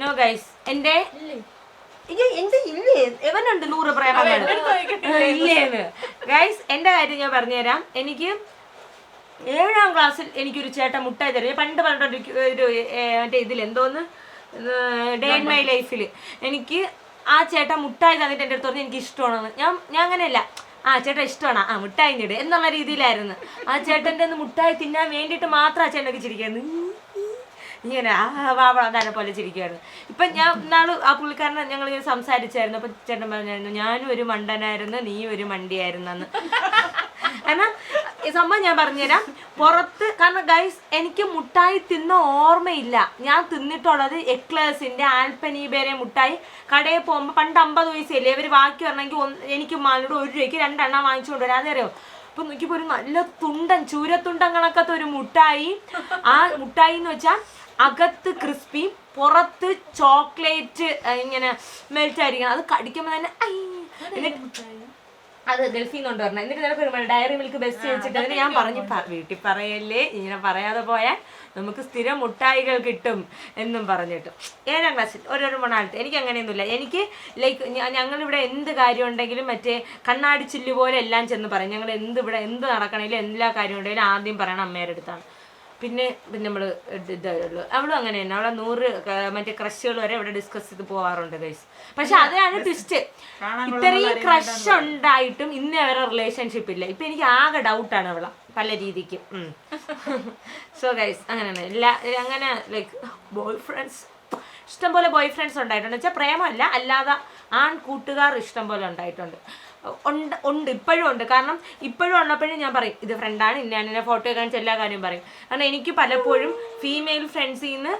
നോ ഗൈസ് എന്റെ എന്ത് ഇല്ലേ? എവനുണ്ട് നൂറ് പ്രേമങ്ങൾ. ഇല്ലേന്ന് ഗൈസ് എന്റെ കാര്യം ഞാൻ പറഞ്ഞുതരാം. എനിക്ക് ഏഴാം ക്ലാസ്സിൽ എനിക്കൊരു ചേട്ടൻ മുട്ടായി തരും. പണ്ട് പറഞ്ഞിട്ടുണ്ട് ഒരു മറ്റേ ഇതിൽ എന്തോന്ന് ഡേ ഇൻ മൈ ലൈഫിൽ എനിക്ക് ആ ചേട്ടൻ മുട്ടായി തന്നിട്ട് എന്റെ അടുത്ത് പറഞ്ഞു എനിക്ക് ഇഷ്ടമാണെന്ന്. ഞാൻ ഞാൻ അങ്ങനെയല്ല. ആ ചേട്ടാ ഇഷ്ടമാണ്. ആ മുട്ടായി എന്നുള്ള രീതിയിലായിരുന്നു. ആ ചേട്ടന്റെ മുട്ടായി തിന്നാൻ വേണ്ടിയിട്ട് മാത്രം ആ ചേട്ടനൊക്കെ ചിരിക്കുന്നു ഇങ്ങനെ ആ വാവളാനെ പോലെ ചിരിക്കുമായിരുന്നു ഇപ്പം ഞാൻ ഇന്നാൾ ആ പുള്ളിക്കാരനെ ഞങ്ങൾ ഇങ്ങനെ സംസാരിച്ചായിരുന്നു. അപ്പം ചേട്ടൻ പറഞ്ഞായിരുന്നു ഞാനും ഒരു മണ്ടനായിരുന്നു നീ ഒരു മണ്ടിയായിരുന്നു എന്നാ ഈ സംഭവം ഞാൻ പറഞ്ഞുതരാം. പുറത്ത് കാരണം ഗൈസ് എനിക്ക് മുട്ടായി തിന്ന ഓർമ്മയില്ല. ഞാൻ തിന്നിട്ടുള്ളത് എക്ലേഴ്സിന്റെ ആൽപ്പനീബേരെ മുട്ടായി. കടയിൽ പോകുമ്പോൾ പണ്ട് അമ്പത് വയസ്സല്ലേ ഇവർ ബാക്കി ഒന്ന് എനിക്ക് മാനോട് ഒരു രൂപയ്ക്ക് രണ്ടെണ്ണം വാങ്ങിച്ചുകൊണ്ട് വരാം അതറിയോ അപ്പൊ നോക്കിയപ്പോ ഒരു നല്ല തുണ്ടൻ ചൂരത്തുണ്ടൻ കണക്കത്തെ ഒരു മുട്ടായി. ആ മുട്ടായി എന്ന് വെച്ചാൽ അകത്ത് ക്രിസ്പി പുറത്ത് ചോക്ലേറ്റ് ഇങ്ങനെ മെൽറ്റ് ആയിരിക്കണം. അത് കടിക്കുമ്പോൾ തന്നെ ഐ എന്നിട്ട് അത് ഗൾഫിൽ നിന്ന് കൊണ്ടുവരണം. എന്നിട്ട് നിനക്ക് ഡയറി മിൽക്ക് ബെസ്റ്റ് വെച്ചിട്ട് അതിന് ഞാൻ പറഞ്ഞു വീട്ടിൽ പറയല്ലേ? ഇങ്ങനെ പറയാതെ പോയാൽ നമുക്ക് സ്ഥിരം മുട്ടായികൾ കിട്ടും എന്നും പറഞ്ഞിട്ട്. ഏഴാം ക്ലാസ്സിൽ ഓരോരോ മണാലത്ത്. എനിക്ക് അങ്ങനെയൊന്നുമില്ല. എനിക്ക് ലൈക്ക് ഞങ്ങളിവിടെ എന്ത് കാര്യം ഉണ്ടെങ്കിലും മറ്റേ കണ്ണാടി ചില്ല് പോലെ എല്ലാം ചെന്ന് പറയും. ഞങ്ങൾ എന്ത് ഇവിടെ എന്ത് നടക്കണമെങ്കിലും എല്ലാ കാര്യം ഉണ്ടെങ്കിലും ആദ്യം പറയണം അമ്മയുടെ അടുത്താണ്. പിന്നെ പിന്നെ നമ്മൾ ഇതായുള്ളൂ. അവളും അങ്ങനെ തന്നെ അവളെ നൂറ് മറ്റേ ക്രഷുകൾ വരെ ഇവിടെ ഡിസ്കസ് ചെയ്ത് പോവാറുണ്ട് ഗൈസ് പക്ഷെ അതാണ് ട്വിസ്റ്റ് ഇത്രയും ക്രഷ് ഉണ്ടായിട്ടും ഇന്ന് വരെ റിലേഷൻഷിപ്പ് ഇല്ല. ഇപ്പൊ എനിക്ക് ആകെ ഡൗട്ടാണ് അവളെ പല രീതിക്ക്. സോ ഗൈസ് അങ്ങനെയാണ്. എല്ലാ അങ്ങനെ ലൈക്ക് ബോയ് ഫ്രണ്ട്സ് ഇഷ്ടംപോലെ ബോയ് ഫ്രണ്ട്സ് ഉണ്ടായിട്ടുണ്ട്. വെച്ചാൽ പ്രേമല്ല അല്ലാതെ ആൺ കൂട്ടുകാർ ഇഷ്ടം പോലെ ഉണ്ടായിട്ടുണ്ട്. ഉണ്ട് ഉണ്ട് ഇപ്പോഴും ഉണ്ട്. കാരണം ഇപ്പോഴും ഉള്ളപ്പോഴും ഞാൻ പറയും ഇത് ഫ്രണ്ടാണ് ഇന്ന ഫോട്ടോ കാണിച്ച എല്ലാ കാര്യവും പറയും. കാരണം എനിക്ക് പലപ്പോഴും ഫീമെയിൽ ഫ്രണ്ട്സിൽ നിന്ന്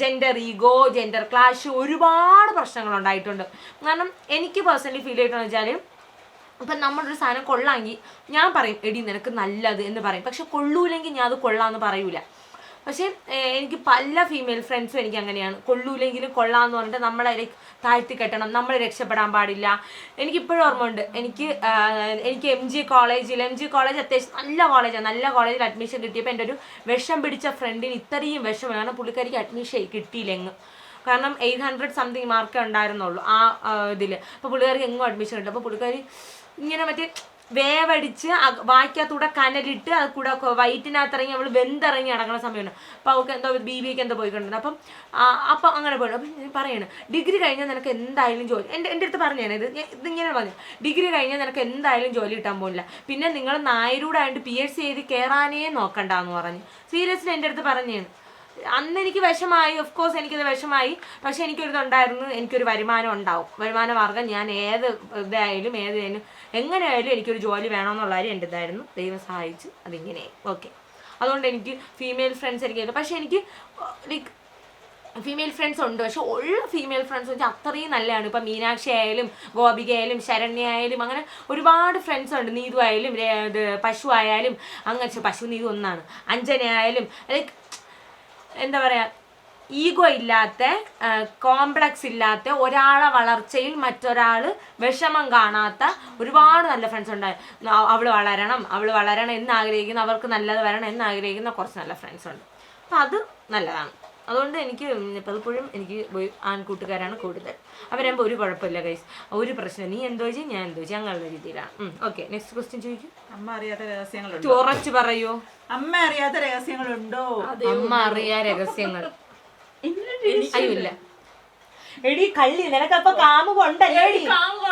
ജെൻഡർ ഈഗോ ജെൻഡർ ക്ലാഷ് ഒരുപാട് പ്രശ്നങ്ങൾ ഉണ്ടായിട്ടുണ്ട്. കാരണം എനിക്ക് പേഴ്സണലി ഫീൽ ചെയ്തിട്ടെന്ന് വെച്ചാൽ ഇപ്പം നമ്മളൊരു സാധനം കൊള്ളാമെങ്കിൽ ഞാൻ പറയും എടി നിനക്ക് നല്ലത് എന്ന് പറയും. പക്ഷെ കൊള്ളൂലെങ്കിൽ ഞാൻ അത് കൊള്ളാമെന്ന് പറയൂല. പക്ഷേ എനിക്ക് പല ഫീമെയിൽ ഫ്രണ്ട്സും എനിക്ക് അങ്ങനെയാണ്. കൊള്ളൂലെങ്കിലും കൊള്ളാന്ന് പറഞ്ഞിട്ട് നമ്മളെ താഴ്ത്തി കെട്ടണം. നമ്മൾ രക്ഷപ്പെടാൻ പാടില്ല. എനിക്കിപ്പോഴും ഓർമ്മ ഉണ്ട് എനിക്ക് എനിക്ക് എം ജി കോളേജിൽ എം ജി കോളേജ് അത്യാവശ്യം നല്ല കോളേജാണ് നല്ല കോളേജിൽ അഡ്മിഷൻ കിട്ടിയപ്പോൾ എന്റെ ഒരു വിഷം പിടിച്ച ഫ്രണ്ടിന് ഇത്രയും വിഷം കാരണം പുള്ളിക്കാരിക്ക് അഡ്മിഷൻ കിട്ടിയില്ലെങ്ങ് കാരണം എയ്റ്റ് ഹൺഡ്രഡ് സംതിങ് മാർക്കേ ഉണ്ടായിരുന്നുള്ളൂ ആ ഇതിൽ അപ്പോൾ പുള്ളിക്കാർക്ക് എങ്ങും അഡ്മിഷൻ കിട്ടും അപ്പോൾ പുള്ളിക്കാരി ഇങ്ങനെ മറ്റേ വേവടിച്ച് വായിക്കാത്തൂടെ കനലിട്ട് അത് കൂടെ വയറ്റിനകത്ത് ഇറങ്ങി അവൾ വെന്തിറങ്ങി അടങ്ങുന്ന സമയമാണ് അപ്പോൾ അവൾക്ക് എന്തോ ബി ബിക്ക് എന്തോ പോയിക്കൊണ്ടിരുന്നത് അപ്പം അപ്പം അങ്ങനെ പോയി. അപ്പം ഞാൻ പറയണം ഡിഗ്രി കഴിഞ്ഞാൽ നിനക്ക് എന്തായാലും ജോലി എന്റെ എന്റെ അടുത്ത് പറഞ്ഞാണ് ഇത് ഇതിങ്ങനെ പറഞ്ഞു. ഡിഗ്രി കഴിഞ്ഞാൽ നിനക്ക് എന്തായാലും ജോലി കിട്ടാൻ പോകില്ല പിന്നെ നിങ്ങൾ നായരൂടായിട്ട് പി എച്ച് സി എഴുതി കയറാനേ നോക്കണ്ടെന്ന് പറഞ്ഞു. സീരിയസ്ലി എന്റെ അടുത്ത് പറഞ്ഞാണ് അന്ന് എനിക്ക് വിഷമായി ഓഫ് കോഴ്സ് എനിക്കത് വിഷമായി. പക്ഷെ എനിക്കൊരിതുണ്ടായിരുന്നു എനിക്കൊരു വരുമാനം ഉണ്ടാവും. വരുമാന മാർഗം ഞാൻ ഏത് ഇതായാലും ഏത് എങ്ങനെയായാലും എനിക്കൊരു ജോലി വേണമെന്നുള്ള കാര്യം എന്റെ ഇതായിരുന്നു. ദൈവം സഹായിച്ചു അതിങ്ങനെ. ഓക്കെ അതുകൊണ്ട് എനിക്ക് ഫീമെയിൽ ഫ്രണ്ട്സ് എനിക്ക് പക്ഷെ എനിക്ക് ലൈക്ക് ഫീമെയിൽ ഫ്രണ്ട്സ് ഉണ്ട്. പക്ഷെ ഉള്ള ഫീമെയിൽ ഫ്രണ്ട്സ് വെച്ചാൽ അത്രയും നല്ലതാണ്. ഇപ്പം മീനാക്ഷി ആയാലും ഗോപിക ആയാലും ശരണ്യ ആയാലും അങ്ങനെ ഒരുപാട് ഫ്രണ്ട്സ് ഉണ്ട്. നീതു ആയാലും പശു ആയാലും അങ്ങനെ പശു നീതു ഒന്നാണ്. അഞ്ജന ആയാലും ലൈക്ക് എന്താ പറയുക ഈഗോ ഇല്ലാത്ത കോംപ്ലക്സ് ഇല്ലാത്ത ഒരാളെ വളർച്ചയിൽ മറ്റൊരാൾ വിഷമം കാണാത്ത ഒരുപാട് നല്ല ഫ്രണ്ട്സ് ഉണ്ടായി അവൾ വളരണം അവൾ വളരണം എന്ന് ആഗ്രഹിക്കുന്ന അവർക്ക് നല്ലത് വരണം എന്ന് ആഗ്രഹിക്കുന്ന കുറച്ച് നല്ല ഫ്രണ്ട്സ് ഉണ്ട്. അപ്പം അത് നല്ലതാണ്. അതുകൊണ്ട് എനിക്ക് പലപ്പോഴും എനിക്ക് ആൺകൂട്ടുകാരാണ് കൂടുതൽ. അവരാകുമ്പോൾ ഒരു കുഴപ്പമില്ല ഗൈസ് ഒരു പ്രശ്നം നീ എന്തോ ചെയ്യും ഞാൻ എന്തോ ചെയ്യും. അങ്ങനെയുള്ള രീതിയിലാണ്. ഓക്കെ നെക്സ്റ്റ് ക്വസ്റ്റ്യൻ ചോദിക്കും. അമ്മ അറിയാത്ത രഹസ്യങ്ങൾ ഉറച്ചു പറയൂ. അമ്മ അറിയാത്ത രഹസ്യങ്ങളുണ്ടോ? അമ്മ അറിയാ രഹസ്യങ്ങൾ. അയ്യോ ഇല്ല. എടി കള്ളി നിനക്കപ്പൊ കാമുകൊണ്ടല്ലേ എടി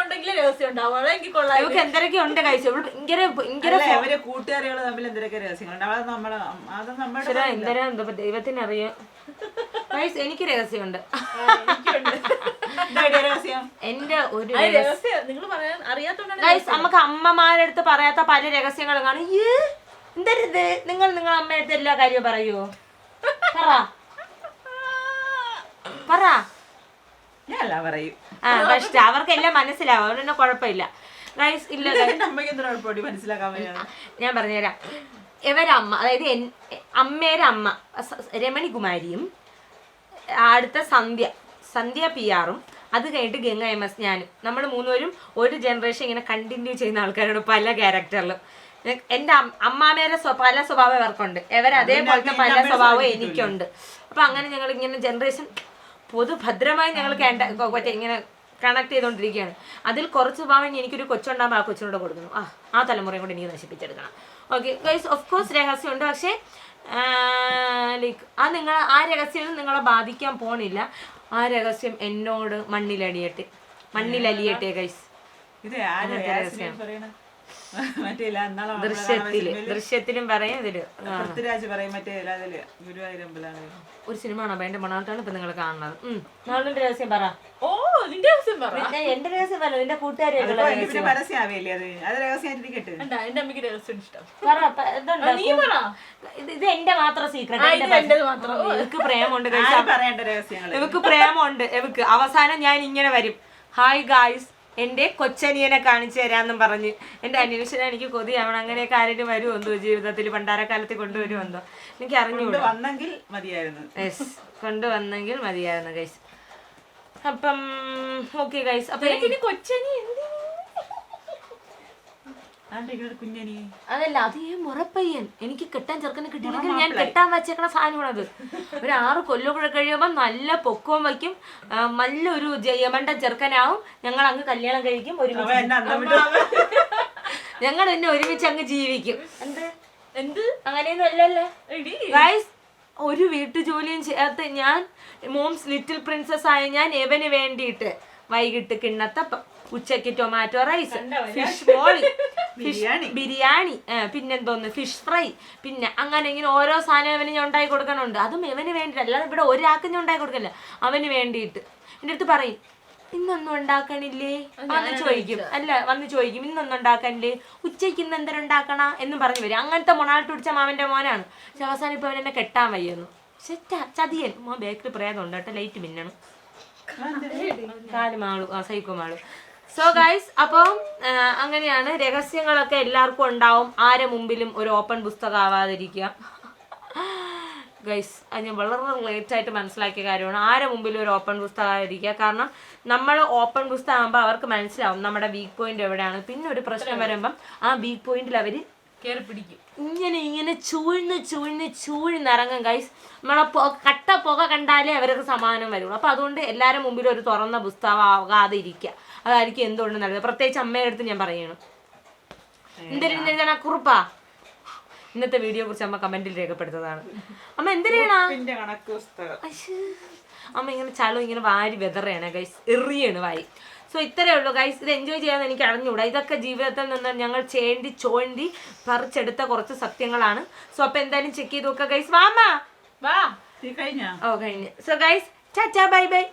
ഉണ്ടെങ്കിൽ രഹസ്യം ഉണ്ടാവും അതെനിക്ക് കൊള്ളാം. ഇവക്ക് എന്തൊക്കെ ഉണ്ട് കഴിച്ചു ഇവൾ ഭയങ്കര ഭയങ്കര അവർ കൂട്ടുകാരികൾ തമ്മിൽ എന്തൊക്കെ രഹസ്യങ്ങളുണ്ട്. അത് നമ്മളെ അത് നമ്മുടെ ഈശ്വരാ, എന്തരാ? എന്താ ദൈവത്തിന് അറിയാം ഗൈസ് എനിക്ക് രഹസ്യമുണ്ട്. എന്റെ ഒരു നമുക്ക് അമ്മമാരുടെ അടുത്ത് പറയാത്ത പല രഹസ്യങ്ങളും കാണും. ഈ എന്തരുത് നിങ്ങൾ നിങ്ങൾ അമ്മയടുത്ത് എല്ലാ കാര്യവും പറയൂ? പറ. പറ. ഞാൻ പറയും. ആ പക്ഷെ അവർക്കെല്ലാം മനസ്സിലാവും. അതുകൊണ്ട് തന്നെ കുഴപ്പമില്ല. ഗൈസ് ഇല്ല ഞാൻ പറഞ്ഞുതരാം. ഇവരമ്മ അതായത് അമ്മയുടെ അമ്മ രമണികുമാരിയും അടുത്ത സന്ധ്യ സന്ധ്യ പി ആറും അത് കഴിഞ്ഞിട്ട് ഗംഗ എം എസ് ഞാനും. നമ്മൾ മൂന്നുപേരും ഒരു ജനറേഷൻ ഇങ്ങനെ കണ്ടിന്യൂ ചെയ്യുന്ന ആൾക്കാരാണ് പല ക്യാരക്ടറിലും എന്റെ അമ്മാമേരെ പല സ്വഭാവം ഇവർക്കുണ്ട്. ഇവർ അതേപോലത്തെ പല സ്വഭാവം എനിക്കുണ്ട്. അപ്പൊ അങ്ങനെ ഞങ്ങൾ ഇങ്ങനെ ജനറേഷൻ പൊതുഭദ്രമായി ഞങ്ങൾ മറ്റേ ഇങ്ങനെ കണക്ട് ചെയ്തുകൊണ്ടിരിക്കുകയാണ് അതിൽ കുറച്ച് ഭാവം എനിക്കൊരു കൊച്ചുണ്ടാകുമ്പോൾ ആ കൊച്ചിനോട് കൊടുക്കുന്നു. ആ ആ തലമുറയും കൂടി എനിക്ക് നശിപ്പിച്ചെടുക്കണം. ഓക്കെ ഗൈസ് ഓഫ് കോഴ്സ് രഹസ്യം ഉണ്ട് പക്ഷേ ലൈക്ക് ആ നിങ്ങൾ ആ രഹസ്യം നിങ്ങളെ ബാധിക്കാൻ പോണില്ല. ആ രഹസ്യം എന്നോട് മണ്ണിലടിയട്ടെ. മണ്ണിലലിയട്ടെ ഗൈസ് ഇത് രഹസ്യം മറ്റേ ദൃശ്യത്തിൽ ദൃശ്യത്തിലും പറയും ഇതിൽ. പൃഥ്വിരാജ് പറയും മറ്റേ ഗുരുവായൂരമ്പലാണ് ഒരു സിനിമ ആണോ എന്റെ മണാട്ടാണ് ഇപ്പൊ നിങ്ങൾ കാണുന്നത്. നാളിന്റെ രഹസ്യം പറ. ഓ നിന്റെ രഹസ്യം പറ. എന്റെ രഹസ്യം പറ. നിന്റെ കൂട്ടുകാരി അത്? അത് രഹസ്യമായിട്ടിരിക്കട്ടെ എന്റെ അമ്മയ്ക്ക് രഹസ്യം ഇഷ്ടം. ഇത് എന്റെ മാത്രം സീക്രട്ട്. ഇവക്ക് പ്രേമുണ്ട് ഇവക്ക് പ്രേമുണ്ട് ഇവക്ക്. അവസാനം ഞാൻ ഇങ്ങനെ വരും. ഹായ് ഗായ്സ് എന്റെ കൊച്ചനിയനെ കാണിച്ചു തരാമെന്നും പറഞ്ഞ്. എന്റെ അന്വേഷണം എനിക്ക് കൊതിയാവണം. അങ്ങനെയൊക്കെ ആരെങ്കിലും വരുമെന്തോ ജീവിതത്തിൽ? പണ്ടാരക്കാലത്ത് കൊണ്ടുവരുമെന്തോ എനിക്ക് അറിഞ്ഞു വന്നെങ്കിൽ മതിയായിരുന്നു. യെസ് കൊണ്ടുവന്നെങ്കിൽ മതിയായിരുന്നു ഗൈസ് അപ്പം ഓക്കെ ഗൈസ് അപ്പൊ എനിക്ക് കൊച്ചനി എന്തിന്? അതല്ല അത് ഈ മുറപ്പയ്യൻ. എനിക്ക് കെട്ടാൻ ചെറുക്കനെ കിട്ടിയില്ലെങ്കിൽ ഞാൻ കെട്ടാൻ വെച്ചേക്കണ സാധനമാണത്. ഒരു ആറ് കൊല്ലം കഴിയുമ്പോൾ നല്ല പൊക്കവും വയ്ക്കും. നല്ലൊരു ജയമണ്ട ചെറുക്കനാവും. ഞങ്ങൾ അങ്ങ് കല്യാണം കഴിക്കും ഒരു ഒരുമിച്ച് വിട്ടു ഞങ്ങൾ എന്നെ ഒരുമിച്ച് അങ്ങ് ജീവിക്കും. എന്ത്? എന്ത്? അങ്ങനെയൊന്നും അല്ലല്ലേ. ഗൈസ് ഒരു വീട്ടുജോലിയും ചേർത്ത് ഞാൻ മോംസ് ലിറ്റിൽ പ്രിൻസസ് ആയ ഞാൻ എവന് വേണ്ടിയിട്ട്. വൈകിട്ട് കിണ്ണത്തപ്പം. ഉച്ചയ്ക്ക് tomato rice fish ball fish biryani. പിന്നെന്തോന്ന് fish fry പിന്നെ അങ്ങനെ ഇങ്ങനെ ഓരോ സാധനം ഇവന് ഞാൻ ഉണ്ടാക്കി കൊടുക്കണുണ്ട് അതും ഇവന് വേണ്ടിയിട്ട് അല്ലാതെ ഇവിടെ ഒരാൾക്ക് ഞാൻ ഉണ്ടാക്കി കൊടുക്കില്ല അവന് വേണ്ടിയിട്ട്. എന്റെ അടുത്ത് പറയും ഇന്നൊന്നും ഉണ്ടാക്കണില്ലേ? വന്ന് ചോദിക്കും. അല്ല വന്ന് ചോദിക്കും ഇന്നൊന്നും ഉണ്ടാക്കണില്ലേ? ഉച്ചയ്ക്ക് ഇന്ന് എന്തെങ്കിലും ഉണ്ടാക്കണ? എന്നും പറഞ്ഞു വരും. അങ്ങനത്തെ മൊണാട്ട് പിടിച്ച മാമന്റെ മോനാണ്. പക്ഷെ അവസാനം ഇപ്പൊ അവൻ എന്നെ കെട്ടാൻ വയ്യുന്നു. ചതിയൻ. മോൻ ബേക്കറി പ്രേതമുണ്ട് കേട്ടോ. ലൈറ്റ് മിന്നണം. ആ സോ ഗൈസ് അപ്പം അങ്ങനെയാണ്. രഹസ്യങ്ങളൊക്കെ എല്ലാവർക്കും ഉണ്ടാവും. ആരെ മുമ്പിലും ഒരു ഓപ്പൺ പുസ്തകം ആവാതിരിക്കുക ഗൈസ് അത് ഞാൻ വളരെ ലേറ്റ് ആയിട്ട് മനസ്സിലാക്കിയ കാര്യമാണ്. ആരെ മുമ്പിലും ഒരു ഓപ്പൺ പുസ്തകം ആയിരിക്കുക കാരണം നമ്മൾ ഓപ്പൺ പുസ്തകമാകുമ്പോൾ അവർക്ക് മനസ്സിലാവും നമ്മുടെ വീക്ക് പോയിന്റ് എവിടെയാണ്. പിന്നെ ഒരു പ്രശ്നം വരുമ്പം ആ വീക്ക് പോയിന്റിൽ അവർ കേറി പിടിക്കും. ഇങ്ങനെ ഇങ്ങനെ ചൂഴ്ന്ന് ചൂഴ്ന്ന് ചൂഴ്ന്നിറങ്ങും ഗൈസ് നമ്മളെ കട്ട പുക കണ്ടാലേ അവർക്ക് സമാനം വരുള്ളൂ. അപ്പോൾ അതുകൊണ്ട് എല്ലാവരും മുമ്പിൽ ഒരു തുറന്ന പുസ്തകമാകാതെ ഇരിക്കുക. അതായിരിക്കും എന്തുകൊണ്ട് നല്ലത്. പ്രത്യേകിച്ച് അമ്മയുടെ അടുത്ത് ഞാൻ പറയണം. എന്തിനാ കുറുപ്പാ? ഇന്നത്തെ വീഡിയോ കുറിച്ച് അമ്മ കമന്റിൽ രേഖപ്പെടുത്തതാണ് അമ്മ എന്തിനാണ്? അമ്മ ഇങ്ങനെ ചളു ഇങ്ങനെ വാരി വെതറയാണ് ഗൈസ് എറിയാണ് വാരി സോ ഇത്രയേ ഉള്ളൂ ഗൈസ് ഇത് എൻജോയ് ചെയ്യാൻ എനിക്ക് അറിഞ്ഞുകൂടാ. ഇതൊക്കെ ജീവിതത്തിൽ നിന്ന് ഞങ്ങൾ ചേണ്ടി ചോണ്ടി പറിച്ചെടുത്ത കുറച്ച് സത്യങ്ങളാണ്. സോ അപ്പൊ എന്തായാലും ചെക്ക് ചെയ്ത് നോക്കുക ഗൈസ് വാമ വാ ഓ കഴിഞ്ഞു. സോ ഗൈസ് ചാച്ചാ ബൈ ബൈ.